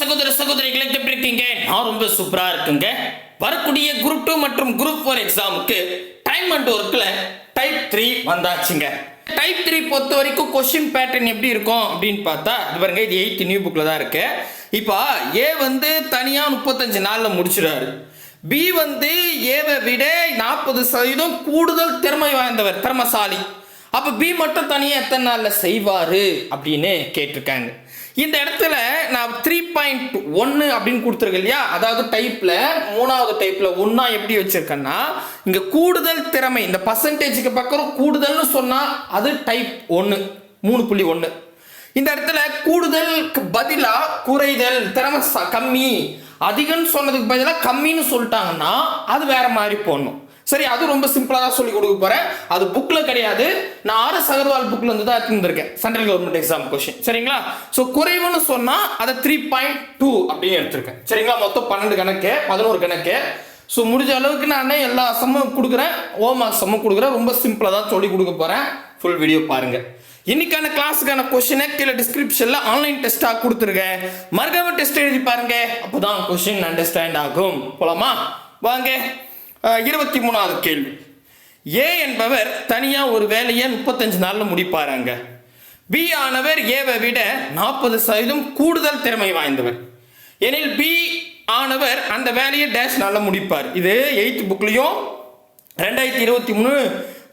சகோதர சகோதரிகளை எப்படி இருக்கீங்க நான் ரொம்ப சூப்பரா இருக்குங்க. வரக்கூடிய குரூப் டூ மற்றும் குரூப் ஃபோர் எக்ஸாமுக்கு டைம் அண்ட் ஒர்க்ல டைப் த்ரீ வந்தாச்சுங்க. டைப் த்ரீ பொறுத்த வரைக்கும் கொஸ்டின் பேட்டர்ன் எப்படி இருக்கும் அப்படின்னு பார்த்தா இது பாருங்க இது எயித் நியூ புக்கில் தான் இருக்கு. இப்போ ஏ வந்து தனியாக முப்பத்தஞ்சு நாளில் முடிச்சிடாரு பி வந்து ஏவை விட நாற்பது சதவீதம் கூடுதல் திறமை வாய்ந்தவர் திறமசாலி. அப்போ பி மட்டும் தனியாக எத்தனை நாளில் செய்வார் அப்படின்னு கேட்டிருக்காங்க. இந்த இடத்துல நான் த்ரீ பாயிண்ட் ஒன்று அப்படின்னு கொடுத்துருக்கேன் இல்லையா? அதாவது டைப்பில் மூணாவது டைப்பில் ஒன்றா எப்படி வச்சுருக்கேன்னா இங்கே கூடுதல் திறமை இந்த பர்சன்டேஜுக்கு பக்கம் கூடுதல்னு சொன்னால் அது டைப் ஒன்று மூணு புள்ளி ஒன்று இந்த இடத்துல கூடுதலுக்கு பதிலாக குறைதல் திறமை கம்மி. அதிகம்னு சொன்னதுக்கு பதிலாக கம்மின்னு சொல்லிட்டாங்கன்னா அது வேற மாதிரி போடணும். சரி அது ரொம்ப சிம்பிளாக தான் சொல்லி கொடுக்க போகிறேன் அது புக்கில் கிடையாது. நான் ஆர் எஸ் அகர்வால் புக்கில் வந்து தான் எடுத்துருக்கேன் சென்ட்ரல் கவர்மெண்ட் எக்ஸாம் கொஷின் சரிங்களா? ஸோ குறைவுன்னு சொன்னால் அதை த்ரீ பாயிண்ட் டூ அப்படின்னு எடுத்திருக்கேன். சரிங்களா? மொத்தம் பன்னெண்டு கணக்கு பதினோரு கணக்கு. ஸோ முடிஞ்ச அளவுக்கு நான் எல்லா சம்மும் கொடுக்குறேன். ஓமார்க் சம்மும் கொடுக்குறேன். ரொம்ப சிம்பிளாக தான் சொல்லி கொடுக்க போகிறேன் ஃபுல் வீடியோ பாருங்கள் இன்னைக்கான கிளாஸுக்கான கொஸ்டினை கீழே டிஸ்கிரிப்ஷனில் ஆன்லைன் டெஸ்ட்டாக கொடுத்துருக்கேன். மறக்காம டெஸ்ட் எழுதி பாருங்க. அப்போதான் கொஸ்டின் அண்டர்ஸ்டாண்ட் ஆகும். போலாமா? வாங்க. இருபத்தி மூணாவது கேள்வி. ஏ என்பவர் தனியாக ஒரு வேலையை முப்பத்தஞ்சு நாளில் முடிப்பாராங்க. பி ஆனவர் ஏவை விட நாற்பது சதவீதம் கூடுதல் திறமை வாய்ந்தவர். எனில் பி ஆனவர் அந்த வேலையை டேஷ் நாளில் முடிப்பார். இது எயித்து புக்லேயும் ரெண்டாயிரத்தி இருபத்தி மூணு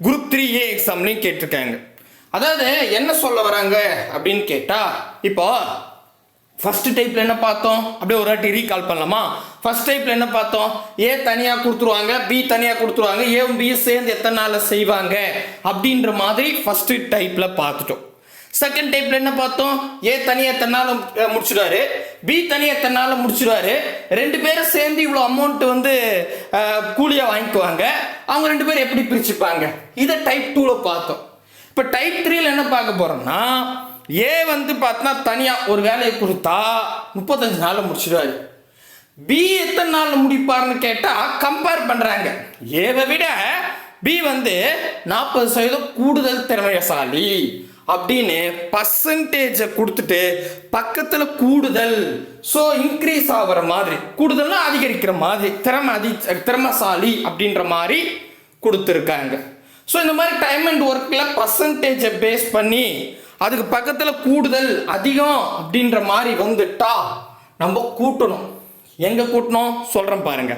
குரூப் த்ரீ ஏ எக்ஸாம்லேயும் கேட்டிருக்காங்க. அதாவது என்ன சொல்ல வராங்க அப்படின்னு கேட்டால் இப்போ ஃபஸ்ட்டு டைப்பில் என்ன பார்த்தோம்? அப்படியே ஒரு வாட்டி ரீகால் பண்ணலாமா? ஃபர்ஸ்ட் டைப்பில் என்ன பார்த்தோம்? ஏ தனியாக கொடுத்துருவாங்க பி தனியாக கொடுத்துருவாங்க ஏவும் பி சேர்ந்து எத்தனை நாளில் செய்வாங்க? அப்படின்ற மாதிரி ஃபஸ்ட்டு டைப்பில் பார்த்துட்டோம். செகண்ட் டைப்பில் என்ன பார்த்தோம்? ஏ தனியாக தன்னால் முடிச்சிடுவாரு. பி தனியாக தன்னால் முடிச்சிடுவாரு. ரெண்டு பேரும் சேர்ந்து இவ்வளோ அமௌண்ட் வந்து கூலியாக வாங்கிக்குவாங்க. அவங்க ரெண்டு பேரும் எப்படி பிரிச்சுப்பாங்க? இதை டைப் டூவில் பார்த்தோம். இப்போ டைப் த்ரீல என்ன பார்க்க போகிறோம்னா ஏ வந்து பார்த்தா தனியாக ஒரு வேலையை கொடுத்தா முப்பத்தஞ்சு நாளில் முடிச்சிடுவார். பி எத்தனை நாளில் முடிப்பார்னு கேட்டால் கம்பேர் பண்ணுறாங்க ஏவை விட பி வந்து நாற்பது சதவீதம் கூடுதல் திறமையசாலி அப்படின்னு பர்சன்டேஜை கொடுத்துட்டு பக்கத்தில் கூடுதல். ஸோ இன்க்ரீஸ் ஆகிற மாதிரி கூடுதல்னா அதிகரிக்கிற மாதிரி திறமை அதி திறமைசாலி அப்படின்ற மாதிரி கொடுத்துருக்காங்க. ஸோ இந்த மாதிரி டைம் அண்ட் ஒர்க்கில் பர்சன்டேஜை பேஸ் பண்ணி அதுக்கு பக்கத்தில் கூடுதல் அதிகம் அப்படின்ற மாதிரி வந்துட்டா நம்ம கூட்டணும். எங்கே கூட்டணும்? சொல்கிறேன் பாருங்க.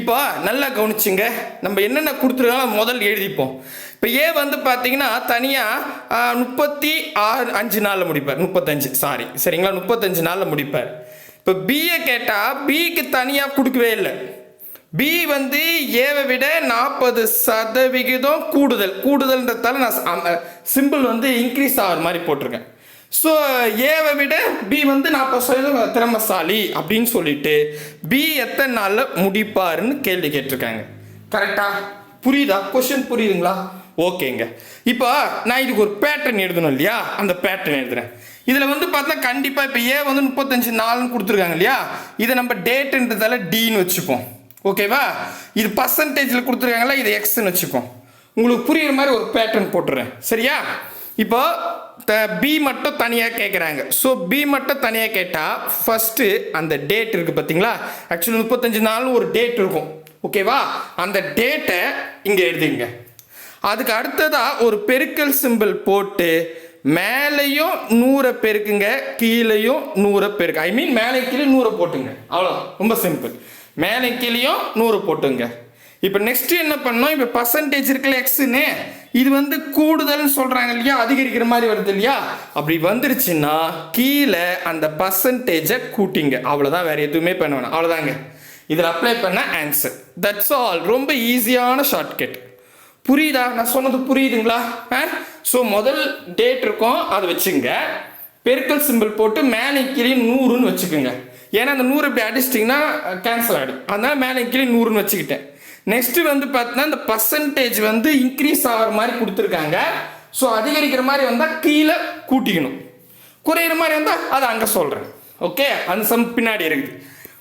இப்போ நல்லா கவனிச்சுங்க. நம்ம என்னென்ன கொடுத்துருக்காங்களோ முதல் எழுதிப்போம். இப்போ ஏ வந்து பார்த்தீங்கன்னா தனியாக முப்பத்தி ஆறு அஞ்சு நாளில் முடிப்பார். முப்பத்தஞ்சு சாரி சரிங்களா? முப்பத்தஞ்சு நாளில் முடிப்பார். இப்போ பிஏ கேட்டால் பிக்கு தனியாக கொடுக்கவே இல்லை. பி வந்து ஏவை விட நாற்பது சதவிகிதம் கூடுதல். கூடுதல்ன்றதால நான் சிம்பிள் வந்து இன்க்ரீஸ் ஆகிற மாதிரி போட்டிருக்கேன். ஸோ ஏவை விட பி வந்து நாற்பது சதவீதம் திறமசாலி அப்படின்னு சொல்லிட்டு பி எத்தனை நாளில் முடிப்பாருன்னு கேள்வி கேட்டிருக்காங்க. கரெக்டா புரியுதா? கொஷின் புரியுதுங்களா? ஓகேங்க இப்போ நான் இதுக்கு ஒரு பேட்டர்ன் எழுதணும் இல்லையா? அந்த பேட்டர்ன் எழுதுறேன். இதில் வந்து பார்த்தா கண்டிப்பாக இப்போ ஏ வந்து முப்பத்தஞ்சு நாள்னு கொடுத்துருக்காங்க இல்லையா? இதை நம்ம டேட்டுன்றதால டின்னு வச்சுப்போம். ஓகேவா இது பர்சன்டேஜில் கொடுத்துருக்காங்களா இது எக்ஸ்ன்னு வச்சுப்போம் உங்களுக்கு புரியுற மாதிரி ஒரு பேட்டர்ன் போட்டுறேன். சரியா? இப்போ த பி மட்டும் தனியாக கேட்குறாங்க ஸோ பி மட்டும் தனியாக கேட்டால் ஃபஸ்ட்டு அந்த டேட் இருக்குது பார்த்தீங்களா ஆக்சுவலி முப்பத்தஞ்சு நாள்னு ஒரு டேட் இருக்கும். ஓகேவா அந்த டேட்டை இங்கே எழுதிங்க அதுக்கு அடுத்ததாக ஒரு பெருக்கல் சிம்பிள் போட்டு மேலேயும் நூறை பெருக்குங்க கீழேயும் நூறை பெருக்கு. ஐ மீன் மேலே கீழே நூறை போட்டுங்க. அவ்வளோ ரொம்ப சிம்பிள் மேலே கீழேயும் நூறு போட்டுங்க. இப்போ நெக்ஸ்ட் என்ன பண்ணோம்? இப்போ பர்சன்டேஜ் இருக்குல்ல எக்ஸுன்னு இது வந்து கூடுதல்னு சொல்கிறாங்க இல்லையா? அதிகரிக்கிற மாதிரி வருது இல்லையா? அப்படி வந்துருச்சுன்னா கீழே அந்த பர்சன்டேஜை கூட்டிங்க. அவ்வளோதான் வேறு எதுவுமே பண்ண வேணாம். அவ்வளோதாங்க இதில் அப்ளை பண்ண ஆன்சர் தட்ஸ் ஆல் ரொம்ப ஈஸியான ஷார்ட்கட் புரியுதா? நான் சொன்னது புரியுதுங்களா? ஸோ முதல் டேட் இருக்கும். அதை வச்சுங்க. பெருக்கல் சிம்பிள் போட்டு மேலே கீழே நூறுன்னு வச்சுக்கோங்க. ஏன்னா அந்த நூறு இப்படி அடிச்சிட்டிங்கன்னா கேன்சல் ஆகிடும் அதனால் மேலே கீழே நூறுன்னு வச்சுக்கிட்டேன். நெக்ஸ்ட்டு வந்து பார்த்தீங்கன்னா இந்த பர்சன்டேஜ் வந்து இன்க்ரீஸ் ஆகிற மாதிரி கொடுத்துருக்காங்க. ஸோ அதிகரிக்கிற மாதிரி வந்தால் கீழே கூட்டிக்கணும். குறையிற மாதிரி வந்தால் அதை அங்கே சொல்கிறேன் ஓகே அந்த சம் பின்னாடி இருக்குது.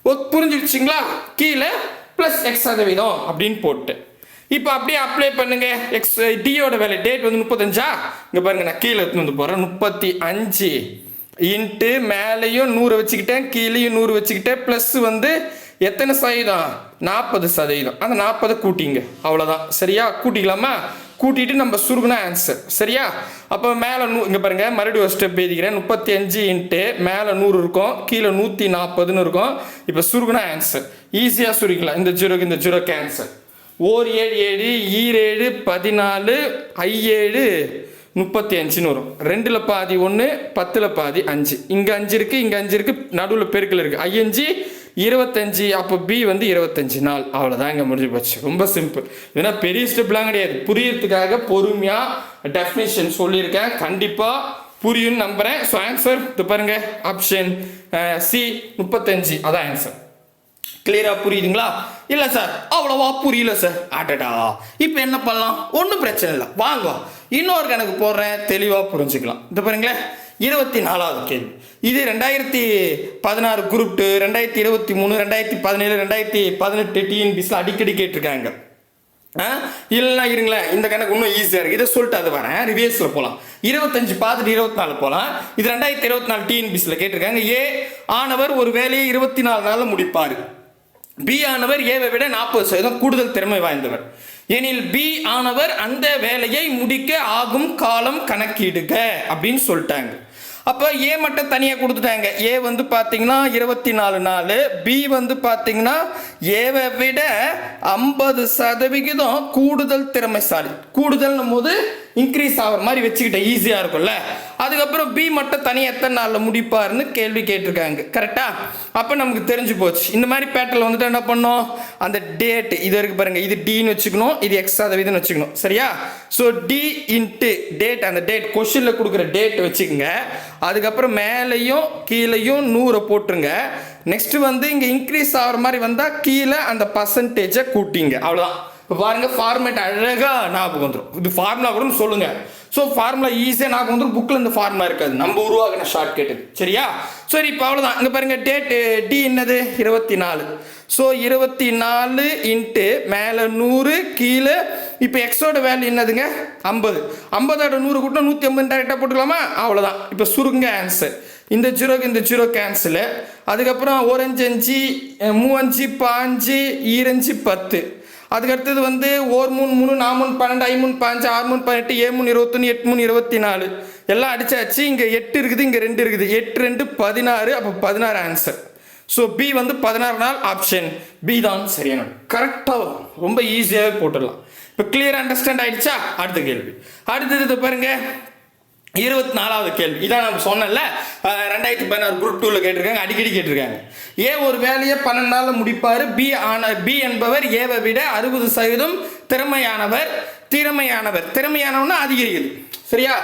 ஓ புரிஞ்சிடுச்சிங்களா கீழே ப்ளஸ் எக்ஸ் சதவீதம் அப்படின்னு போட்டு. இப்போ அப்படியே அப்ளை பண்ணுங்க. எக்ஸ் டியோட வேலை டேட் வந்து முப்பத்தஞ்சா? இங்கே பாருங்க நான் கீழே எடுத்துன்னு வந்து போகிறேன் முப்பத்தி அஞ்சு. இன்ட்டு மேலேயும் நூறு வச்சுக்கிட்டேன் கீழேயும் நூறு வச்சுக்கிட்டேன் ப்ளஸ் வந்து எத்தனை சதவீதம்? நாற்பது சதவீதம். அந்த நாற்பதை கூட்டிங்க. அவ்வளோதான் சரியா? கூட்டிக்கலாமா? கூட்டிட்டு நம்ம சுருகுனா ஆன்சர் சரியா? அப்போ மேலே நூ இங்கே பாருங்க. மறுபடியும் ஒரு ஸ்டெப் எழுதிக்கிறேன். முப்பத்தி அஞ்சு இன்ட்டு மேலே நூறு இருக்கும் கீழே நூற்றி நாற்பதுன்னு இருக்கும். இப்போ சுருகுனா ஆன்சர் ஈஸியாக சுருக்கலாம் இந்த ஜீரோக்கு இந்த ஜீரோ கேன்சர் ஓர் ஏழு ஏழு ஈரேழு பதினாலு ஐ ஏழு. முப்பத்தி அஞ்சுன்னு வரும் ரெண்டில் பாதி ஒன்று பத்தில் பாதி அஞ்சு. இங்கே அஞ்சு இருக்குது இங்கே அஞ்சு இருக்குது நடுவில் பெருக்கில் இருக்குது ஐயஞ்சு இருபத்தஞ்சு அப்போ பி வந்து இருபத்தஞ்சு. நாள் அவ்வளோதான் இங்கே முடிஞ்சு போச்சு. ரொம்ப சிம்பிள் ஏன்னா பெரிய ஸ்டெப்லாம் கிடையாது. புரியறதுக்காக பொறுமையாக டெஃபினேஷன் சொல்லியிருக்கேன். கண்டிப்பாக புரியும்னு நம்புகிறேன் ஸோ ஆன்சர் இது பாருங்கள் ஆப்ஷன் சி முப்பத்தஞ்சு. அதான் ஆன்சர் கிளியரா புரியுதுங்களா? இல்ல சார் அவ்வளவா புரியல சார் அடடா. இப்போ என்ன பண்ணலாம்? ஒன்றும் பிரச்சனை இல்லை. வாங்க. இன்னொரு கணக்கு போடுறேன். தெளிவாக புரிஞ்சுக்கலாம். இந்த பாருங்களேன். இருபத்தி நாலாவது கேள்வி. இது ரெண்டாயிரத்தி பதினாறு குரூப் டூ ரெண்டாயிரத்தி இருபத்தி மூணு ரெண்டாயிரத்தி பதினேழு ரெண்டாயிரத்தி பதினெட்டு டிஎன்பிஸில் அடிக்கடி கேட்டிருக்காங்க. ஆ? இல்லைன்னா இருங்களேன். இந்த கணக்கு இன்னும் ஈஸியாக இருக்குது இதை சொல்லிட்டு அது வரேன். ரிவேர்ஸில் போகலாம் இருபத்தஞ்சு பார்த்துட்டு இருபத்தி நாலு போகலாம் இது ரெண்டாயிரத்தி இருபத்தி நாலு டிஎன்பிஸில் கேட்டிருக்காங்க. ஏ ஆனவர் ஒரு வேலையை இருபத்தி நாலு நாளில் முடிப்பார். பி ஆனவர் ஏவை விட நாற்பது சதவீதம் கூடுதல் திறமை வாய்ந்தவர். எனில் பி ஆனவர் அந்த வேலையை முடிக்க ஆகும் காலம் கணக்கிடுக அப்படின்னு சொல்லிட்டாங்க. அப்போ ஏ மட்டும் தனியாக கொடுத்துட்டாங்க. ஏ வந்து பார்த்தீங்கன்னா இருபத்தி நாலு நாள். பி வந்து பார்த்தீங்கன்னா ஏவை விட ஐம்பது சதவிகிதம் கூடுதல் திறமைசாலி. கூடுதல்னும் போது இன்க்ரீஸ் ஆகிற மாதிரி வச்சுக்கிட்டேன் ஈஸியாக இருக்கும்ல? அதுக்கப்புறம் பி மட்டும் தனியாக எத்தனை நாளில் முடிப்பாருன்னு கேள்வி கேட்டிருக்காங்க. கரெக்டாக அப்போ நமக்கு தெரிஞ்சு போச்சு. இந்த மாதிரி பேட்டில் வந்துட்டு என்ன பண்ணோம்? அந்த டேட் இது இருக்கு பாருங்கள் இது டின்னு வச்சுக்கணும். இது எக்ஸ்ட்ரா தவிதுன்னு வச்சுக்கணும். சரியா? ஸோ டி இன்ட்டு டேட் அந்த டேட் கொஷினில் கொடுக்குற டேட் வச்சுக்கோங்க. அதுக்கப்புறம் மேலேயும் கீழேயும் நூறை போட்டுருங்க. நெக்ஸ்ட் வந்து இங்கே இன்க்ரீஸ் ஆகிற மாதிரி வந்தால் கீழே அந்த பர்சன்டேஜை கூட்டிங்க. அவ்வளோதான் இப்போ பாருங்கள் ஃபார்மேட் அழகாக ஞாபகம் வந்துடும் இது ஃபார்முலா கூட சொல்லுங்கள் ஸோ ஃபார்முலா ஈஸியாக ஞாபகம் வந்துடும் புக்கில் இந்த ஃபார்முலா இருக்காது. நம்ம உருவாக்கின ஷார்ட் கேட்டு சரியா? சரி இப்போ அவ்வளோதான் இங்கே பாருங்கள் டேட்டு டி என்னது? இருபத்தி நாலு ஸோ இருபத்தி நாலு இன்ட்டு மேலே நூறு கீழே இப்போ எக்ஸோட வேல்யூ என்னதுங்க? ஐம்பது. ஐம்பதோட நூறு கூட்டம் நூற்றி ஐம்பது டேரெக்டாக போட்டுக்கலாமா? அவ்வளோதான் இப்போ சுருங்க ஆன்சர் இந்த ஜீரோக்கு இந்த ஜீரோ கேன்சலு அதுக்கப்புறம் ஒரு அஞ்சு அஞ்சு மூவஞ்சு பாஞ்சு ஈரஞ்சு பத்து. அதுக்கடுத்தது வந்து ஓர் மூணு மூணு நாலு மூணு பன்னெண்டு ஐமூன் மூணு பாஞ்சு ஆறு மூணு பதினெட்டு ஏழு மூணு இருபத்தொன்று எட்டு மூணு இருபத்தி நாலு. எல்லாம் அடிச்சாச்சு. இங்கே எட்டு இருக்குது இங்கே ரெண்டு இருக்குது. எட்டு ரெண்டு பதினாறு. அப்போ பதினாறு ஆன்சர் ஸோ பி வந்து பதினாறு நாள் ஆப்ஷன் பி தான் சரியான கரெக்டாக ரொம்ப ஈஸியாகவே போட்டுடலாம். இப்போ கிளியர் அண்டர்ஸ்டாண்ட் ஆயிடுச்சா? அடுத்த கேள்வி. அடுத்தது பாருங்கள் பாருங்க. இருபத்தி நாலாவது கேள்வி. இதான் நம்ம சொன்னேன்ல. ரெண்டாயிரத்தி பதினாறு குரூப் டூவில் கேட்டிருக்காங்க. அடிக்கடி கேட்டிருக்காங்க. ஏ ஒரு வேலையை பன்னெண்டு நாளில் முடிப்பார். பி ஆன பி என்பவர் ஏவை விட அறுபது சதவீதம் திறமையானவர் திறமையானவர். திறமையானவனா அதிகரிக்குது. சரியா?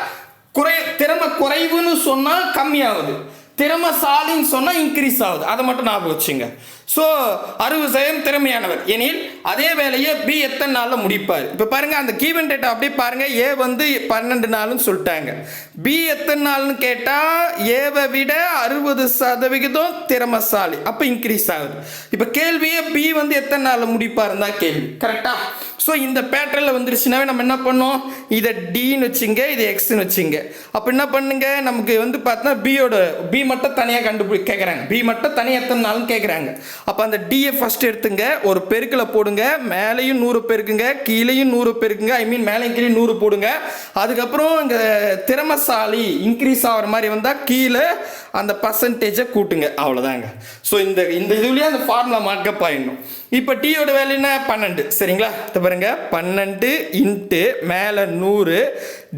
குறை திறமை குறைவுன்னு சொன்னால் கம்மியாகுது. திறமைசாலின்னு சொன்னால் இன்க்ரீஸ் ஆகுது. அதை மட்டும் ஞாபகம் வச்சுங்க. ஸோ அறுபது சதவீதம் திறமையானவர். எனில் அதே வேலையை பி எத்தனை நாளில் முடிப்பார்? இப்போ பாருங்கள் அந்த கீவன் டேட்டா அப்படியே பாருங்கள் ஏ வந்து பன்னெண்டு நாள்னு சொல்லிட்டாங்க. பி எத்தனை நாள்னு கேட்டால் ஏவை விட அறுபது சதவிகிதம் திறமைசாலி. அப்போ இன்க்ரீஸ் ஆகுது. இப்போ கேள்வியே பி வந்து எத்தனை நாளில் முடிப்பாருன்னு தான் கேள்வி. கரெக்டாக ஸோ இந்த பேட்டர்னில் வந்துருச்சுனாவே நம்ம என்ன பண்ணோம்? இதை டின்னு வச்சுங்க இது எக்ஸ்னு வச்சுங்க. அப்போ என்ன பண்ணுங்க? நமக்கு வந்து பார்த்தா பியோட பி மட்டும் தனியாக கண்டுபிடி கேட்குறாங்க பி மட்டும் தனியாக எத்தனை நாள்னு கேட்குறாங்க அப்போ அந்த டிஏ ஃபஸ்ட் எடுத்துங்க ஒரு பெருக்கில் போடுங்க மேலேயும் நூறு பெருக்குங்க கீழேயும் நூறு பெருக்குங்க ஐ மீன் மேலேயும் கீழே நூறு போடுங்க. அதுக்கப்புறம் இங்கே திறமசாலி இன்க்ரீஸ் ஆகிற மாதிரி வந்தால் கீழே அந்த பர்சன்டேஜை கூட்டுங்க. அவ்வளோதாங்க ஸோ இந்த இந்த இதுலேயே அந்த ஃபார்முலா மார்க்கப் ஆகிடணும் இப்போ டீயோட வேலைன்னா பன்னெண்டு. சரிங்களா? இது பாருங்க. பன்னெண்டு இன்ட்டு மேலே நூறு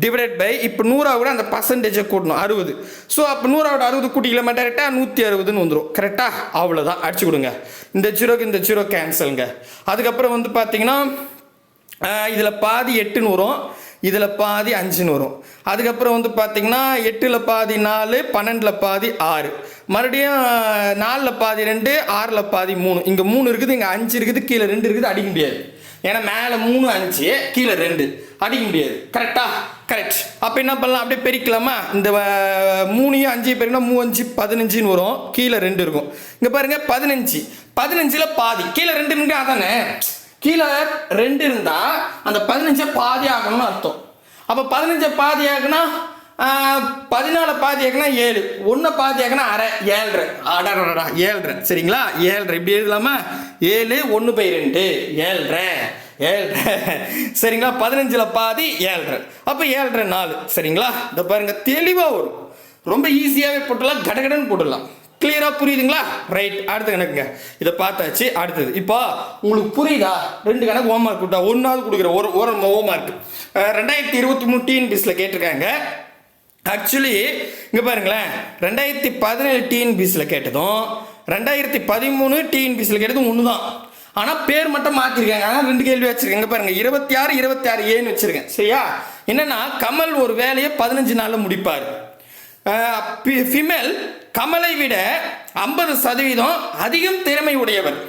டிவைடட் பை இப்போ நூறாவோட கூட அந்த பர்சன்டேஜை கூட்டணும். அறுபது. ஸோ அப்போ நூறாவோட அறுபது கூட்டிக்கலாமா? டேரெக்டாக நூற்றி அறுபதுன்னு வந்துடும் கரெக்டாக அவ்வளோதான் அடிச்சு கொடுங்க. இந்த ஜீரோக்கு இந்த ஜீரோ கேன்சலுங்க அதுக்கப்புறம் வந்து பார்த்தீங்கன்னா இதில் பாதி எட்டுன்னு வரும். இதில் பாதி அஞ்சுன்னு வரும். அதுக்கப்புறம் வந்து பார்த்திங்கன்னா எட்டில் பாதி நாலு பன்னெண்டில் பாதி ஆறு. மறுபடியும் நாலில் பாதி ரெண்டு ஆறில் பாதி மூணு. இங்கே மூணு இருக்குது இங்கே அஞ்சு இருக்குது கீழே ரெண்டு இருக்குது அடிக்க முடியாது. ஏன்னா மேலே மூணு அஞ்சு கீழே ரெண்டு. அடிக்க முடியாது. கரெக்டா கரெக்ட் அப்போ என்ன பண்ணலாம்? அப்படியே பெருக்கலாமா? இந்த மூணையும் அஞ்சு பெருக்கினா மூவஞ்சு பதினஞ்சுன்னு வரும். கீழே ரெண்டு இருக்கும். இங்கே பாருங்க பதினஞ்சு. பதினஞ்சில் பாதி. கீழே ரெண்டு நின்று அதானே? கீழே ரெண்டு இருந்தா அந்த பதினஞ்சை பாதி ஆகணும்னு அர்த்தம். அப்போ பதினஞ்சை பாதி ஆகுனா பதினாலு பாதி ஏக்கனா ஏழு. ஒன்று பாதி ஆகுனா அரை ஏழ்ரை. அடடா ஏழ்ரை. சரிங்களா? ஏழ்ரை. இப்படி எழுதலாமா? ஏழு ஒன்று பை ரெண்டு. ஏழ்ரை. ஏழ்ரை. சரிங்களா? பதினஞ்சில் பாதி ஏழ்ரை. அப்போ ஏழ்ரை நாலு. சரிங்களா? இந்த பாருங்க தெளிவாக வரும். ரொம்ப ஈஸியாகவே போட்டுடலாம் கடகடன்னு போட்டுடலாம். கிளியராக புரியுதுங்களா? ரைட் அடுத்த கணக்குங்க. இதை பார்த்தாச்சு. அடுத்தது. இப்போ உங்களுக்கு புரியுதா? ரெண்டு கணக்கு ஹோம் மார்க் கொடுத்தா ஒன்றாவது கொடுக்குற ஒரு ஒரு ஹோம் மார்க் ரெண்டாயிரத்தி இருபத்தி மூணு டிஎன்பிஎஸ்ல கேட்டிருக்காங்க. ஆக்சுவலி இங்கே பாருங்களேன். ரெண்டாயிரத்தி பதினேழு டிஎன்பிஎஸ்சில் கேட்டதும் ரெண்டாயிரத்தி பதிமூணு டிஎன்பிஎஸ்ல கேட்டதும் ஒன்று தான் ஆனால் பேர் மட்டும் மாற்றிருக்காங்க ஆனால் ரெண்டு கேள்வி வச்சுருக்கேன். இங்க பாருங்க. இருபத்தி ஆறு இருபத்தி ஆறு ஏன்னு வச்சுருக்கேன். சரியா? என்னென்னா கமல் ஒரு வேலையை பதினஞ்சு நாளில் முடிப்பார். ஃபிமேல் கமலை விட ஐம்பது சதவீதம் அதிகம் திறமை உடையவர்.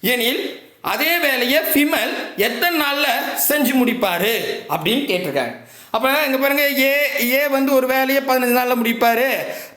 எனில் அதே வேலையை ஃபிமேல் எத்தனை நாளில் செஞ்சு முடிப்பார்? அப்படின்னு கேட்டிருக்காங்க. அப்போ இங்கே பாருங்க ஏ ஏ வந்து ஒரு வேலையை பதினஞ்சு நாளில் முடிப்பார்.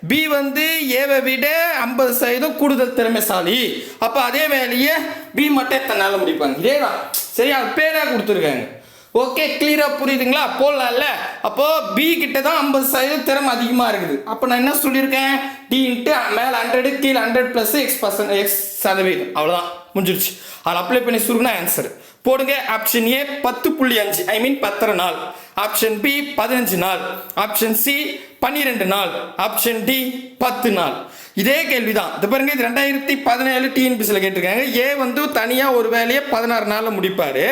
பி வந்து ஏவை விட ஐம்பது சதவீதம் கூடுதல் திறமைசாலி. அப்போ அதே வேலையை பி மட்டும் எத்தனை நாளில் முடிப்பாங்க? இதே தான் சரியா? அது பேராக கொடுத்துருக்காங்க. ஓகே கிளியராக புரியுதுங்களா? போடலாம்ல. அப்போ பி கிட்ட தான் ஐம்பது சதவீதம் திறமை அதிகமாக இருக்குது. அப்போ நான் என்ன சொல்லியிருக்கேன்? டி இன்ட்டு மேலே ஹண்ட்ரடு கீழே hundred plus X percent X சதவீதம். அவ்வளோதான் முடிஞ்சிருச்சு. அதில் அப்ளை பண்ணி சொல்லுங்கன்னா ஆன்சர் போடுங்க. ஆப்ஷன் ஏ பத்து புள்ளி அஞ்சு. ஐ மீன் பத்தரை நாள். ஆப்ஷன் பி பதினஞ்சு நாள். ஆப்ஷன் சி பன்னிரெண்டு நாள். ஆப்ஷன் டி பத்து நாள். இதே கேள்வி தான் இது பாருங்க இது ரெண்டாயிரத்தி பதினேழு டிஎன்பிசியில் கேட்டிருக்காங்க. ஏ வந்து தனியாக ஒரு வேலையை பதினாறு நாளில் முடிப்பார்.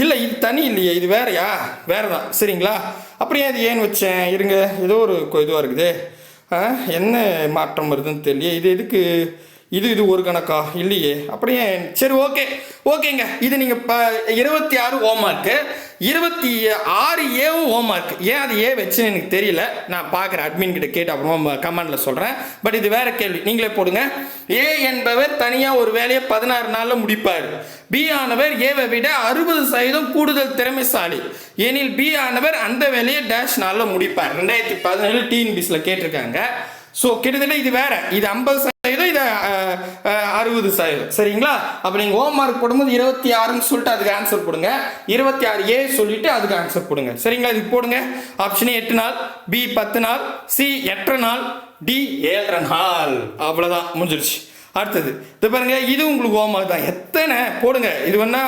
இல்லை இது தனி இல்லையே இது வேறையா? வேறு தான் சரிங்களா அப்படியே அது ஏன் வச்சேன்? இருங்க ஏதோ ஒரு இதுவாக இருக்குது. ஆ, என்ன மாற்றம் வருதுன்னு தெரியல இது எதுக்கு? இது இது ஒரு கணக்கா? இல்லையே. அப்படியே சரி ஓகே. ஓகேங்க. இது நீங்கள் இப்போ இருபத்தி ஆறு ஹோம்ஒர்க்கு இருபத்தி ஆறு ஏவும் ஹோம்ஒர்க் ஏன் அது ஏ வச்சுன்னு எனக்கு தெரியல. நான் பார்க்குறேன் அட்மின் கிட்ட கேட்டு அப்புறமா கமெண்டில் சொல்கிறேன் பட் இது வேறு கேள்வி. நீங்களே போடுங்க. ஏ என்பவர் தனியாக ஒரு வேலையை பதினாறு நாளில் முடிப்பார். பி ஆனவர் ஏவை விட அறுபது சதவீதம் கூடுதல் திறமைசாலி. ஏனில் பி ஆனவர் அந்த வேலையை டேஷ் நாளில் முடிப்பார். ரெண்டாயிரத்தி பதினேழு டிஎன்பிஸில் கேட்டிருக்காங்க. ஸோ கிட்டத்தட்ட இது வேற. இது ஐம்பது சதவீதம் இது அறுபது சதவீதம். சரிங்களா? அப்போ நீங்கள் ஹோம் மார்க் போடும்போது இருபத்தி ஆறுன்னு சொல்லிட்டு அதுக்கு ஆன்சர் போடுங்க. இருபத்தி ஆறு ஏ சொல்லிட்டு அதுக்கு ஆன்சர் போடுங்க. சரிங்களா? இதுக்கு போடுங்க. ஆப்ஷன் எட்டு நாள். பி பத்து நாள். சி எட்டரை நாள். டி ஏழரை நாள். அவ்வளோதான் முடிஞ்சிருச்சு. அடுத்தது. இது பாருங்க இது உங்களுக்கு ஹோம் மார்க் தான். எத்தனை? போடுங்க. இது வேணா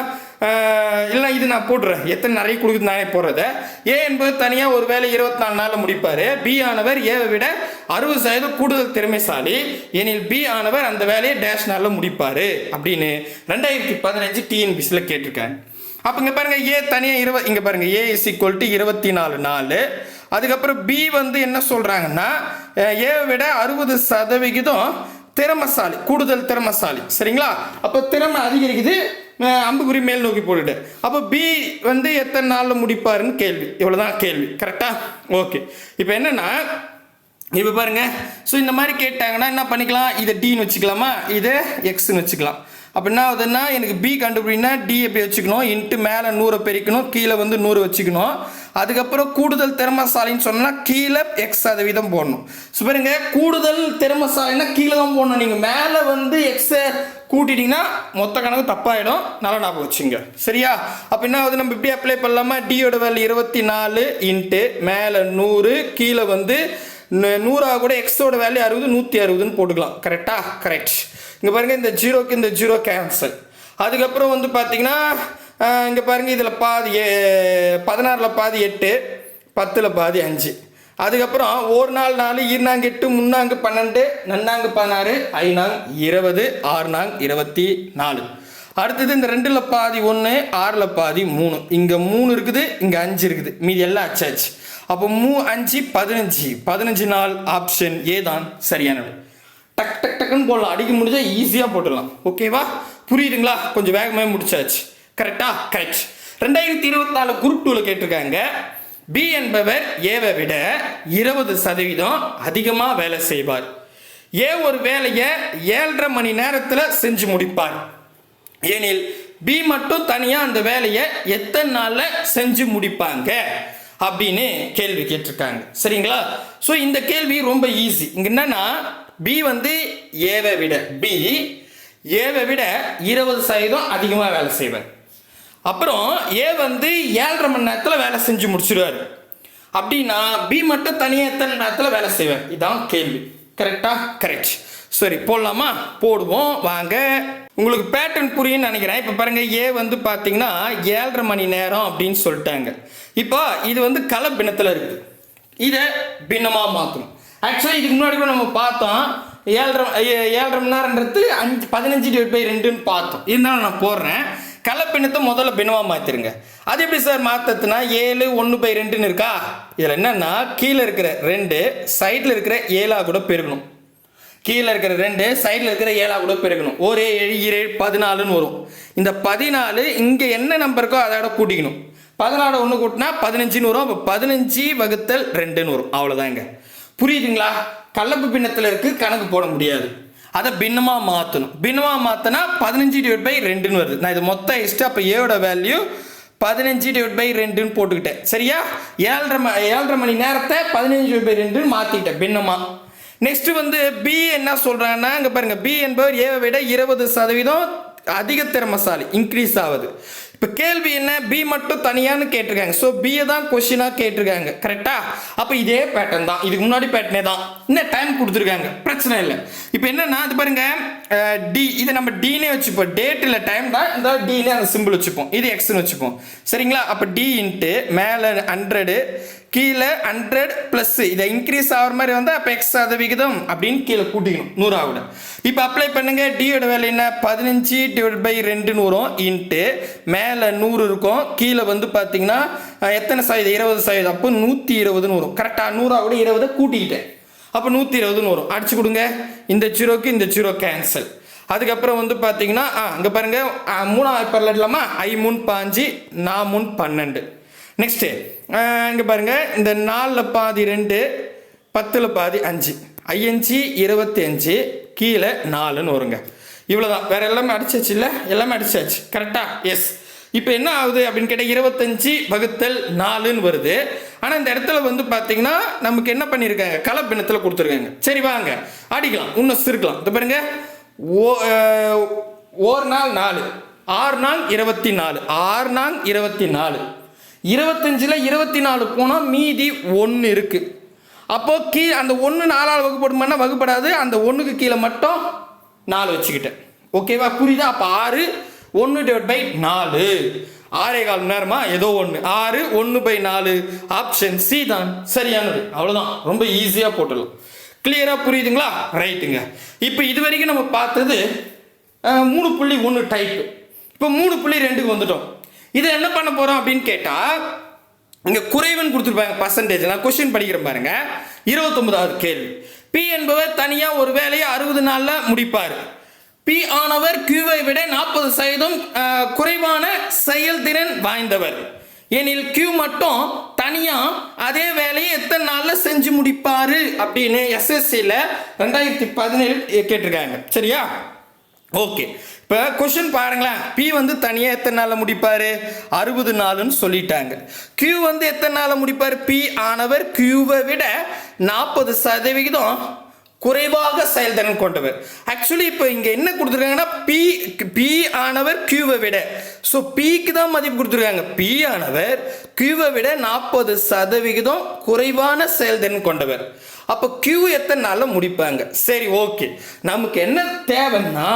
இல்லை இது நான் போடுறேன். எத்தனை நிறைய கொடுக்குது நானே போடுறத. ஏ என்பது தனியாக ஒரு வேலை இருபத்தி நாலு நாளில் முடிப்பார். பி ஆனவர் ஏவை விட அறுபது சதவீதம் கூடுதல் திறமைசாலி. எனில் பி ஆனவர் அந்த வேலையை டேஷ் நாளில் முடிப்பார். அப்படின்னு ரெண்டாயிரத்தி பதினஞ்சு டிஎன்பிசியில் கேட்டிருக்காங்க அப்போ இங்கே பாருங்கள் ஏ தனியாக இருவ இங்கே பாருங்கள் ஏ இஸ் ஈக்குவல் டு இருபத்தி நாலு நாலு அதுக்கப்புறம் பி வந்து என்ன சொல்கிறாங்கன்னா ஏவை விட அறுபது சதவிகிதம் திறமசாலி கூடுதல் திறமசாலி. சரிங்களா? அப்போ திறமை அதிகரிக்குது. அம்புக்குறி மேல் நோக்கி போட்டுட்டு. அப்போ பி வந்து எத்தனை நாளில் முடிப்பாருன்னு கேள்வி. இவ்வளோதான் கேள்வி. கரெக்டாக ஓகே இப்போ என்னென்னா இப்போ பாருங்க. ஸோ இந்த மாதிரி கேட்டாங்கன்னா என்ன பண்ணிக்கலாம்? இதை டின்னு வச்சுக்கலாமா? இதை எக்ஸ்ன்னு வச்சுக்கலாம். அப்போ என்ன ஆகுதுன்னா எனக்கு பி கண்டுபிடினா டி எப்படி வச்சுக்கணும்? இன்ட்டு மேலே நூறை பெருக்கணும் கீழே வந்து நூறு வச்சுக்கணும். அதுக்கப்புறம் கூடுதல் திறமசாலின்னு சொன்னால் கீழே எக்ஸ் சதவீதம் போடணும். ஸோ பாருங்க கூடுதல் திறமசாலின்னா கீழே தான் போடணும். நீங்கள் மேலே வந்து எக்ஸை கூட்டிட்டீங்கன்னா மொத்த கணக்கு தப்பாயிடும். நல்லா ஞாபகம் வச்சுங்க. சரியா? அப்போ என்ன வந்து நம்ம இப்படி அப்ளை பண்ணலாமா? டியோட வேல்யூ இருபத்தி நாலு இன்ட்டு மேலே நூறு கீழே வந்து நூறாக கூட எக்ஸோட வேல்யூ அறுபது நூற்றி அறுபதுன்னு போட்டுக்கலாம். கரெக்டா கரெக்ட் இங்கே பாருங்க இந்த ஜீரோக்கு இந்த ஜீரோ கேன்சல் அதுக்கப்புறம் வந்து பார்த்தீங்கன்னா இங்கே பாருங்கள் இதில் பாதி பதினாறில் பாதி எட்டு பத்தில் பாதி அஞ்சு. அதுக்கப்புறம் ஒரு நாள் நாலு ஈர்னாங்க எட்டு முன்னாங்கு பன்னெண்டு நன்னாங்கு பதினாறு ஐநாங் இருபது ஆறுநாங் இருபத்தி நாலு. அடுத்தது இந்த ரெண்டில் பாதி ஒன்று ஆறில் பாதி மூணு. இங்கே மூணு இருக்குது இங்கே அஞ்சு இருக்குது. மீதி எல்லாம் அச்சாச்சு அப்போ மூ அஞ்சு பதினஞ்சு. பதினஞ்சு நாள் ஆப்ஷன் ஏ தான் சரியானது. டக் டக் டக்குன்னு போடலாம். அடிக்க முடிஞ்சால் ஈஸியாக போட்டுடலாம். ஓகேவா புரியுதுங்களா? கொஞ்சம் வேகமாக முடிச்சாச்சு. கரெக்டா கரெக்ட் ரெண்டாயிரத்தி இருபத்தி நாலு குரூப் டூவில் கேட்டிருக்காங்க. பி என்பவர் ஏவை விட இருபது சதவீதம் அதிகமாக வேலை செய்வார். ஏ ஒரு வேலையை ஏழரை மணி நேரத்தில் செஞ்சு முடிப்பார். ஏனில் பி மட்டும் தனியாக அந்த வேலையை எத்தனை நாளில் செஞ்சு முடிப்பாங்க? அப்படின்னு கேள்வி கேட்டிருக்காங்க. சரிங்களா? ஸோ இந்த கேள்வி ரொம்ப ஈஸி இங்கே என்னன்னா பி வந்து ஏவை விட பி ஏவை விட இருபது சதவீதம் அதிகமாக வேலை செய்வார். அப்புறம் ஏ வந்து ஏழரை மணி நேரத்தில் வேலை செஞ்சு முடிச்சிடுவார் அப்படின்னா பி மட்டும் தனியாக எத்தனை நேரத்தில் வேலை செய்வேன்? இதான் கேள்வி. கரெக்டா கரெக்ட் சரி போடலாமா? போடுவோம். வாங்க. உங்களுக்கு பேட்டர்ன் புரியும்னு நினைக்கிறேன். இப்போ பாருங்க ஏ வந்து பார்த்தீங்கன்னா ஏழரை மணி நேரம் அப்படின்னு சொல்லிட்டாங்க. இப்போ இது வந்து கல பின்னத்தில் இருக்குது இதை பின்னமாக மாற்றணும் ஆக்சுவலாக இதுக்கு முன்னாடி கூட நம்ம பார்த்தோம். ஏழரை ஏழரை மணி நேரம்ன்றது அஞ்சு பதினஞ்சு டிவைட் பை ரெண்டுன்னு பார்த்தோம். இருந்தாலும் நான் போடுறேன். கலப்பினத்தை முதல்ல பின்னமாக மாற்றிருங்க அது எப்படி சார் மாற்றத்துனா ஏழு ஒன்று பை ரெண்டுன்னு இருக்கா? இதில் என்னன்னா கீழே இருக்கிற ரெண்டு சைடில் இருக்கிற ஏழா கூட பெருகணும். கீழே இருக்கிற ரெண்டு சைடில் இருக்கிற ஏழா கூட பெருகணும். ஒரே ஏழு ஏழு பதினாலுன்னு வரும். இந்த பதினாலு இங்கே என்ன நம்பருக்கோ அதோட கூட்டிக்கணும். பதினாலு ஒன்று கூட்டினா பதினஞ்சுன்னு வரும். அப்போ பதினஞ்சு வகுத்தல் ரெண்டுன்னு வரும். அவ்வளோதாங்க புரியுதுங்களா? கலப்பு பின்னத்தில் இருக்குது கணக்கு போட முடியாது. அதை பின்னமாக மாற்றணும் பின்னமாக மாற்றினா பதினஞ்சு டிவைட் பை ரெண்டுன்னு வருது. நான் இது மொத்தம் எக்ஸ்ட்ரா அப்போ ஏவோட வேல்யூ பதினஞ்சு டிவைட் பை ரெண்டுன்னு போட்டுக்கிட்டேன். சரியா? ஏழரை ம ஏழரை மணி நேரத்தை பதினஞ்சு டிவைட் பை ரெண்டுன்னு மாற்றிக்கிட்டேன் பின்னமாக நெக்ஸ்ட் வந்து பி என்ன சொல்கிறாங்கன்னா இங்கே பாருங்கள் பி என்பவர் ஏவை விட இருபது சதவீதம் அதிக திறமசாலி இன்க்ரீஸ் ஆகுது இப்போ கேள்வி என்ன? பி மட்டும் தனியான்னு கேட்டிருக்காங்க. ஸோ பியை தான் கொஷினாக கேட்டிருக்காங்க. கரெக்டா அப்போ இதே பேட்டர்ன் தான். இதுக்கு முன்னாடி பேட்டர்னே தான். இன்னும் டைம் கொடுத்துருக்காங்க. பிரச்சனை இல்லை. இப்போ என்னன்னா அது பாருங்க டி இதை நம்ம டீனே வச்சுப்போம். டேட் இல்லை டைம் தான் இந்த டீனே அந்த சிம்பிள் வச்சுப்போம். இது எக்ஸ்னு வச்சுப்போம். சரிங்களா? அப்போ டி இன்ட்டு மேலே ஹண்ட்ரடு கீழே ஹண்ட்ரட் ப்ளஸ் இதை இன்க்ரீஸ் ஆகிற மாதிரி வந்து அப்போ எக்ஸ் சதவிகிதம் அப்படின்னு கீழே கூட்டிக்கணும். நூறாவோட. இப்போ அப்ளை பண்ணுங்கள் டியோட வேலை என்ன? பதினஞ்சு டிவைட் பை ரெண்டுன்னு வரும். இன்ட்டு மேலே நூறு இருக்கும். கீழே வந்து பார்த்தீங்கன்னா எத்தனை சதவீதம்? இருபது சதவீதம். அப்போ நூற்றி இருபதுன்னு வரும். கரெக்டாக நூறாவோட இருபதை கூட்டிக்கிட்டேன். அப்போ நூற்றி இருபதுன்னு வரும். அடிச்சு கொடுங்க. இந்த ஜீரோக்கு இந்த ஜீரோ கேன்சல் அதுக்கப்புறம் வந்து பார்த்தீங்கன்னா ஆ இங்கே பாருங்கள் ஆ, மூணாம் வாய்ப்பாரில் ஐ மூணு பாஞ்சு நான் மூணு பன்னெண்டு. நெக்ஸ்ட்டு இங்கே பாருங்கள் இந்த நாலில் பாதி ரெண்டு பத்தில் பாதி அஞ்சு. ஐயஞ்சு இருபத்தி அஞ்சு கீழே நாலுன்னு வருங்க. இவ்வளோதான் வேற எல்லாமே அடிச்சாச்சு இல்லை? எல்லாமே அடிச்சாச்சு. கரெக்டாக எஸ் இப்போ என்ன ஆகுது அப்படின்னு கேட்டால் இருபத்தஞ்சி வகுத்தல் நாலுன்னு வருது. ஆனால் இந்த இடத்துல வந்து பார்த்தீங்கன்னா நமக்கு என்ன பண்ணியிருக்காங்க கலப்பினத்தில் கொடுத்துருக்காங்க. சரி வாங்க. அடிக்கலாம். இன்னும் சிறுக்கலாம். இது பாருங்க. ஓ ஒரு நாள் நாலு. ஆறு நாள் இருபத்தி நாலு. ஆறு நாள் இருபத்தி நாலு. இருபத்தஞ்சில் இருபத்தி நாலு போனால் மீதி ஒன்று இருக்குது அப்போது கீ அந்த ஒன்று நாலால் வகுப்படுமானா வகுப்படாது அந்த ஒன்றுக்கு கீழே மட்டும் நாலு வச்சுக்கிட்டேன். ஓகேவா? புரியுதா? அப்போ ஆறு ஒன்று டிவைட் பை நாலு. ஆறே கால் மணி நேரமா? ஏதோ ஒன்று ஆறு ஒன்று பை நாலு. ஆப்ஷன் சி தான். சரியானது. அவ்வளோதான் ரொம்ப ஈஸியாக போட்டுடலாம். கிளியராக புரியுதுங்களா? ரைட்டுங்க இப்போ இது வரைக்கும் நம்ம பார்த்தது மூணு புள்ளி ஒன்று டைப்பு இப்போ மூணு புள்ளி ரெண்டுக்கு வந்துட்டோம். இதை என்ன பண்ண போகிறோம் அப்படின்னு கேட்டால் இங்கே குறைவன் கொடுத்துருப்பாங்க பர்சன்டேஜ் நான் கொஸ்டின் படிக்கிறேன் பாருங்க. இருபத்தொன்பதாவது கேள்வி. பி என்பவர் தனியாக ஒரு வேலையை அறுபது நாளில் முடிப்பார். பி ஆனவர் கியூவை விட நாற்பது சதவீதம் குறைவான செயல்திறன் வாய்ந்தவர். எனில் கியூ மட்டும் தனியாக அதே வேலையை எத்தனை நாளில் செஞ்சு முடிப்பார் அப்படின்னு எஸ்எஸ்சியில் ரெண்டாயிரத்தி பதினேழு கேட்டிருக்காங்க. சரியா? ஓகே இப்போ கொஷின் பாருங்களேன். பி வந்து தனியாக எத்தனை நாளில் முடிப்பார்? அறுபது நாளுன்னு சொல்லிட்டாங்க. கியூ வந்து எத்தனை நாளில் முடிப்பார்? பி ஆனவர் கியூவை விட நாற்பது சதவிகிதம் குறைவாக செயல்திறன் கொண்டவர். ஆக்சுவலி இப்போ இங்கே என்ன கொடுத்துருக்காங்கன்னா பி பி ஆனவர் கியூவை விட. ஸோ பிக்கு தான் மதிப்பு கொடுத்துருக்காங்க. பி ஆனவர் கியூவை விட நாற்பது சதவிகிதம் குறைவான செயல்திறன் கொண்டவர். அப்போ கியூ எத்தனை நாளில் முடிப்பாங்க? சரி ஓகே நமக்கு என்ன தேவைன்னா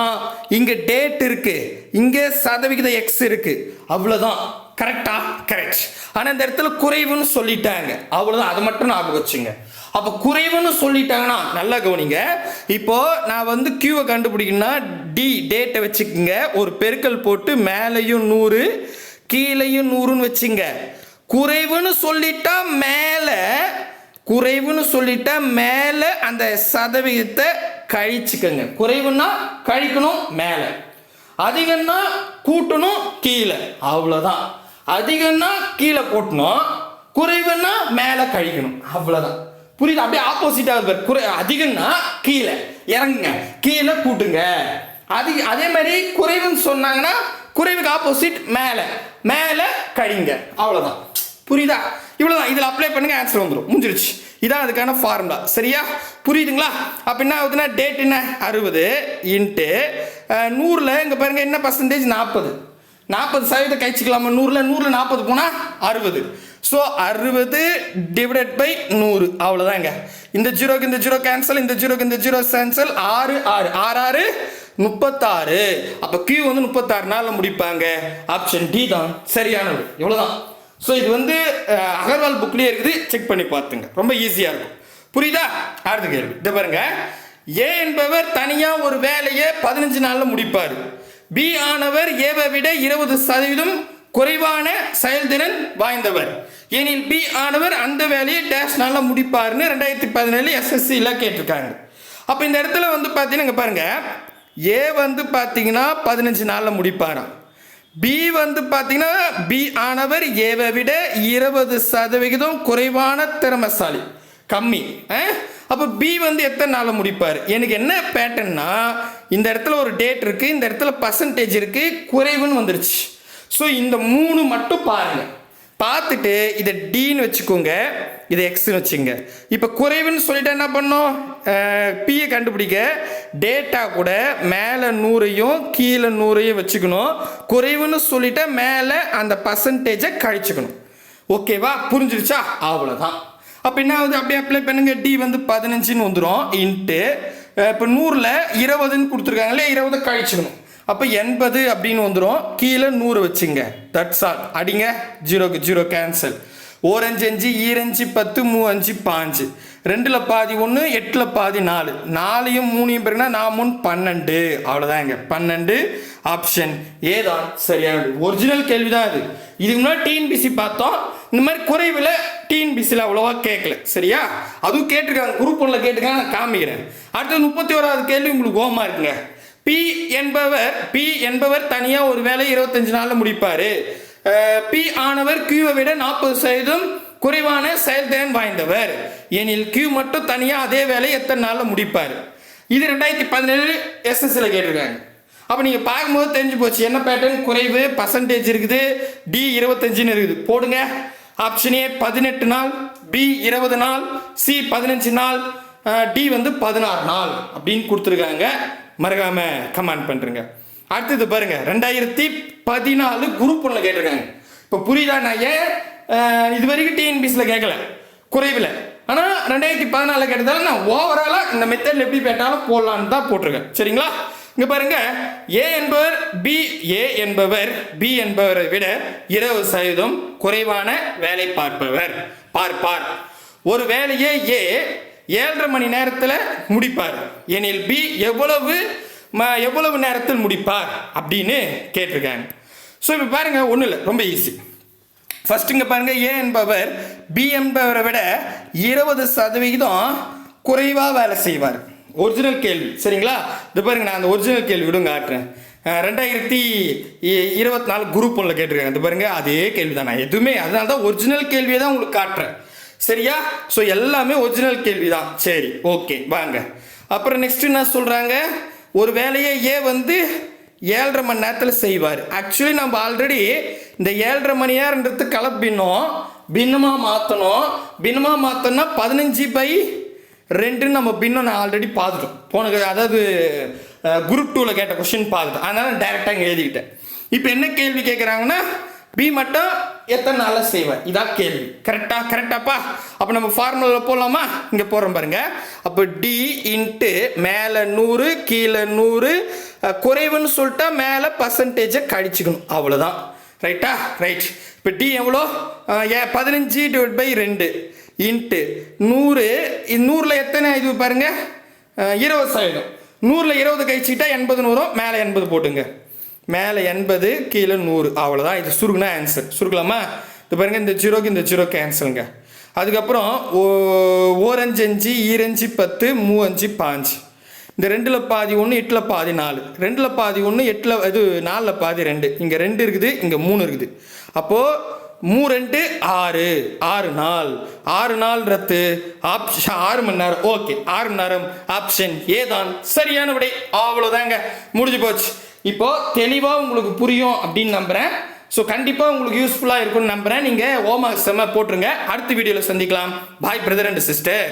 இங்கே டேட் இருக்குது இங்கே சதவிகித எக்ஸ் இருக்குது அவ்வளோதான் கரெக்டா கரெக்ட் ஆனால் இந்த இடத்துல குறைவுன்னு சொல்லிட்டாங்க. அவ்வளோதான் அதை மட்டும் ஞாபகம் வச்சுங்க. அப்போ குறைவுன்னு சொல்லிட்டாங்கன்னா நல்லா கவனிங்க. இப்போ நான் வந்து கியூவை கண்டுபிடிக்கணும்னா டி டேட்டை வச்சுக்கோங்க. ஒரு பெருக்கல் போட்டு மேலேயும் நூறு கீழேயும் நூறுன்னு வச்சுங்க. குறைவுன்னு சொல்லிட்டா மேலே குறைவுன்னு சொல்லிட்டா மேலே அந்த சதவிகிதத்தை கழிச்சுக்கங்க. குறைவுன்னா கழிக்கணும் மேலே. அதிகம்னா கூட்டணும் கீழே. அவ்வளோதான் அதிகம்னா கீழே கூட்டணும். குறைவுன்னா மேலே கழிக்கணும். அவ்வளோதான் புரியுது? அப்படியே ஆப்போசிட்டாக இருப்பார் குறை அதிகம்னா கீழே. இறங்குங்க. கீழே கூட்டுங்க. அதிக அதே மாதிரி குறைவுன்னு சொன்னாங்கன்னா குறைவுக்கு ஆப்போசிட் மேலே. மேலே கழிங்க. அவ்வளோதான் புரியுதா? இவ்வளோதான் இதில் அப்ளை பண்ணுங்க ஆன்சர் வந்துடும் முடிஞ்சிருச்சு. இதான் அதுக்கான ஃபார்முலா சரியா? புரியுதுங்களா? அப்போ என்ன ஆகுதுன்னா டேட் என்ன? அறுபது இன்ட்டு நூறில் இங்கே பாருங்க என்ன பர்சன்டேஜ் நாற்பது. நாற்பது சதவீதம் கழிச்சிக்கலாமா? நூறில் நூறில் நாற்பது போனால் அறுபது. ஸோ அறுபது டிவைடட் பை நூறு. அவ்வளோதாங்க இந்த ஜீரோக்கு இந்த ஜீரோ கேன்சல் இந்த ஜீரோக்கு இந்த ஜீரோ கேன்சல் ஆறு ஆறு. ஆறு ஆறு. முப்பத்தாறு. அப்போ கியூ வந்து முப்பத்தாறு. நாளில் முடிப்பாங்க. ஆப்ஷன் டி தான். சரியானது. இவ்வளோதான் ஸோ இது வந்து அகர்வால் புக்லேயே இருக்குது. செக் பண்ணி பார்த்துங்க. ரொம்ப ஈஸியாக இருக்கும். புரியுதா? அடுத்த கேள்வி. இதை பாருங்க. ஏ என்பவர் தனியாக ஒரு வேலையை பதினஞ்சு நாளில் முடிப்பார். பி ஆனவர் ஏவை விட இருபது சதவீதம் குறைவான செயல்திறன் வாய்ந்தவர். ஏனில் பி ஆனவர் அந்த வேலையை டேஷ் நாளில் முடிப்பார்னு ரெண்டாயிரத்தி பதினேழு எஸ்எஸ்சியில் கேட்டிருக்காங்க. அப்போ இந்த இடத்துல வந்து பார்த்தீங்கன்னா இங்கே பாருங்கள் ஏ வந்து பார்த்தீங்கன்னா பதினஞ்சு நாளில் முடிப்பாராம். பி வந்து பார்த்தீங்கன்னா பி ஆனவர் ஏவை விட இருபது சதவிகிதம் குறைவான திறமசாலி. கம்மி அப்போ பி வந்து எத்தனை நாளில் முடிப்பார்? எனக்கு என்ன பேட்டர்ன்னா இந்த இடத்துல ஒரு டேட் இருக்குது இந்த இடத்துல பர்சன்டேஜ் இருக்குது குறைவுன்னு வந்துருச்சு. ஸோ இந்த மூணு மட்டும் பாருங்கள் பார்த்துட்டு இதை டீன்னு வச்சுக்கோங்க. இதை எக்ஸ்னு வச்சுங்க இப்போ குறைவுன்னு சொல்லிட்டு என்ன பண்ணோம்? பியை கண்டுபிடிக்க டேட்டா கூட மேலே நூறையும் கீழே நூறையும் வச்சுக்கணும். குறைவுன்னு சொல்லிட்டு மேலே அந்த பர்சன்டேஜை கழிச்சுக்கணும். ஓகேவா புரிஞ்சிருச்சா? அவ்வளோதான் அப்போ என்ன ஆகுது? அப்படியே அப்ளை பண்ணுங்க. டி வந்து பதினஞ்சுன்னு வந்துடும் இன்ட்டு இப்போ நூறில் இருபதுன்னு கொடுத்துருக்காங்களே இருபதை கழிச்சுக்கணும். அப்போ எண்பது அப்படின்னு வந்துடும் கீழே நூறு வச்சுங்க. தட்ஸ் ஆல் அடிங்க. ஜீரோக்கு ஜீரோ கேன்சல் ஓரஞ்சு அஞ்சு ஈரஞ்சு பத்து மூ அஞ்சு பாஞ்சு. ரெண்டில் பாதி ஒன்று எட்டில் பாதி நாலு. நாலையும் மூணையும் பிறகுனா நான் மூணு பன்னெண்டு. அவ்வளோதாங்க பன்னெண்டு ஆப்ஷன் ஏதான்? சரியானது ஒரிஜினல் கேள்வி தான் இது. இதுக்கு முன்னாடி டிஎன்பிசி பார்த்தோம். இந்த மாதிரி குறைவில் டிஎன்பிசியில் அவ்வளோவா கேட்கல. சரியா? அதுவும் கேட்டிருக்காங்க. குரூப் ஒன்றில் கேட்டிருக்காங்க. நான் காமிக்கிறேன். அடுத்தது முப்பத்தி ஓராவது கேள்வி உங்களுக்கு கோமா இருக்குங்க. பி என்பவர் பி என்பவர் தனியாக ஒரு வேலை இருபத்தஞ்சு நாளில் முடிப்பார். பி ஆனவர் கியூவை விட நாற்பது சதவீதம் குறைவான செயல்திறன் வாய்ந்தவர். எனில் கியூ மட்டும் தனியாக அதே வேலை எத்தனை நாளில் முடிப்பார்? இது ரெண்டாயிரத்தி பதினேழு எஸ்எஸ்சியில் கேட்டிருக்காங்க. அப்போ நீங்கள் பார்க்கும்போது தெரிஞ்சு போச்சு என்ன பேட்டர்ன் குறைவு பர்சன்டேஜ் இருக்குது டி இருபத்தஞ்சுன்னு இருக்குது. போடுங்க. ஆப்ஷன் ஏ பதினெட்டு நாள் பி இருபது நாள் சி பதினஞ்சு நாள் டி வந்து பதினாறு நாள் அப்படின்னு கொடுத்துருக்காங்க. மறக்காம கமெண்ட் பண்ணுறேங்க அடுத்தது பாருங்க ரெண்டாயிரத்தி பதினாலு குரூப் ஒன்றில் கேட்டிருக்காங்க. இப்போ புரியுதா நான் ஏன் இது வரைக்கும் டிஎன்பிசியில் கேட்கல குறைவில். ஆனால் ரெண்டாயிரத்தி பதினாலில் கேட்டதால நான் ஓவராலாக இந்த மெத்தடில் எப்படி கேட்டாலும் போடலான்னு தான் போட்டிருக்கேன். சரிங்களா? இங்கே பாருங்க ஏ என்பவர் பி ஏ என்பவர் பி என்பவரை விட இருபது சதவீதம் குறைவான வேலை பார்ப்பவர். பார்ப்பார் ஒரு வேலையை ஏ ஏழரை மணி நேரத்தில் முடிப்பார். எனில் பி எவ்வளவு ம- எவ்வளவு நேரத்தில் முடிப்பார் அப்படின்னு கேட்டிருக்காங்க. ஸோ இப்போ பாருங்க ஒன்றும் இல்லை ரொம்ப ஈஸி ஃபஸ்ட் இங்கே பாருங்கள் ஏ என்பவர் பி என்பவரை விட இருபது சதவிகிதம் குறைவாக வேலை செய்வார். ஒரிஜினல் கேள்வி சரிங்களா? இது பாருங்கள் நான் அந்த ஒரிஜினல் கேள்வி விடுங்க காட்டுறேன். ரெண்டாயிரத்தி இருபத்தி நாலு குரூப் ஒன்றில் கேட்டிருக்காங்க. இது பாருங்கள் அதே கேள்வி தான் நான் எதுவுமே அதனால தான் ஒரிஜினல் கேள்வியை தான் உங்களுக்கு காட்டுறேன். சரியா? ஸோ எல்லாமே ஒரிஜினல் கேள்வி தான் சரி ஓகே வாங்க. அப்புறம் நெக்ஸ்ட் என்ன சொல்கிறாங்க ஒரு வேலையை ஏ வந்து ஏழரை மணி நேரத்தில் செய்வார். ஆக்சுவலி நம்ம ஆல்ரெடி இந்த ஏழரை மணி நேரன்றது கலப்பினோம். பின்னமாக மாற்றணும் பின்னமாக மாற்றோம்னா பதினஞ்சு பை ரெண்டுன்னு நம்ம பின்னம் நான் ஆல்ரெடி பார்த்துட்டோம். போனது அதாவது குரூப் டூவில் கேட்ட கொஷின் பார்த்துட்டோம். அதனால் டேரெக்டாக டைரெக்டாக இங்கே எழுதிக்கிட்டேன். இப்போ என்ன கேள்வி கேட்குறாங்கன்னா பி மட்டும் எத்தனை நாளில் செய்வேன் இதான் கேள்வி கரெக்டா கரெக்டாப்பா அப்போ நம்ம ஃபார்முலாவில் போகலாமா இங்கே போகிறோம் பாருங்க. அப்போ டி இன்ட்டு மேலே நூறு கீழே நூறு குறைவுன்னு சொல்லிட்டா மேலே பர்சன்டேஜை கழிச்சுக்கணும். அவ்வளோதான் ரைட்டா ரைட் இப்போ டி எவ்வளோ? ஏ பதினஞ்சு டிவைட் பை ரெண்டு. இன்ட்டு நூறு நூறில் எத்தனை இது பாருங்க? இருபது சதவீதம் நூறில் இருபது கழிச்சுக்கிட்டா எண்பது நூறும் மேலே எண்பது போட்டுங்க. மேலே எண்பது கீழே நூறு. அவ்வளோதான் இது சுருக்குனா ஆன்சர் சுருக்கலாமா? இது பாருங்கள் இந்த ஜீரோக்கு இந்த ஜீரோ கேன்சலுங்க அதுக்கப்புறம் ஓ- ஓரஞ்சு அஞ்சு ஈரஞ்சு பத்து மூ அஞ்சு பாஞ்சு. இந்த ரெண்டில் பாதி ஒன்று எட்டில் பாதி நாலு. ரெண்டில் பாதி ஒன்று எட்டில் இது நாலில் பாதி ரெண்டு. இங்கே ரெண்டு இருக்குது இங்கே மூணு இருக்குது. அப்போது மூ ரெண்டு ஆறு. ஆறு நாள் ஆறு நாள் ரத்து. ஆப்ஷன் ஆறு மணி நேரம். ஓகே ஆறு மணி நேரம். ஆப்ஷன் ஏதான் சரியான விடை. அவ்வளோதாங்க முடிஞ்சு போச்சு. இப்போ தெளிவாக உங்களுக்கு புரியும் அப்படின்னு நம்புகிறேன் ஸோ கண்டிப்பாக உங்களுக்கு யூஸ்ஃபுல்லாக இருக்கும்னு நம்புகிறேன் நீங்கள் ஓமா செம்ம போட்டுருங்க. அடுத்த வீடியோவில் சந்திக்கலாம். பாய் பிரதர் அண்ட் சிஸ்டர்